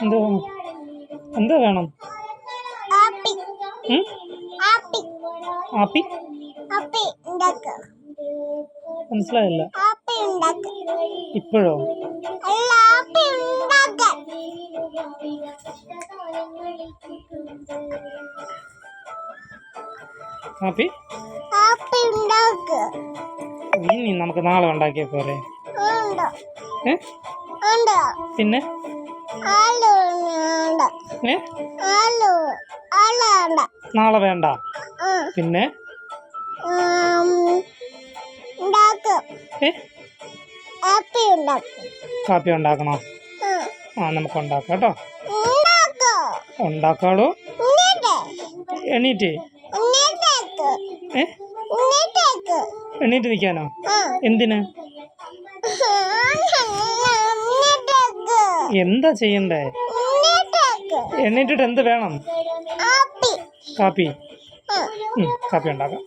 എന്തോ എന്തോ വേണം? ആപ്പി. മനസ്സിലായില്ല. ഇപ്പോഴോ? ആപ്പി ഇനി നമുക്ക് നാളെ ഉണ്ടാക്കിയ പോരെ. പിന്നെ? നാളെ വേണ്ട. പിന്നെ? കാപ്പി ഉണ്ടാക്കണോ? ആ. നമുക്ക് ഉണ്ടാക്കാം കേട്ടോ. ഉണ്ടാക്ക്. ഉണ്ടാക്കാടോ എന്നിട്ട് എണീറ്റ്. എണീറ്റ് നിൽക്കാനോ? എന്തിന്? എന്താ ചെയ്യണ്ടേ? എണ്ണീറ്റിട്ട് എന്ത് വേണം? കാപ്പി. കാപ്പി ഉണ്ടാക്കാം.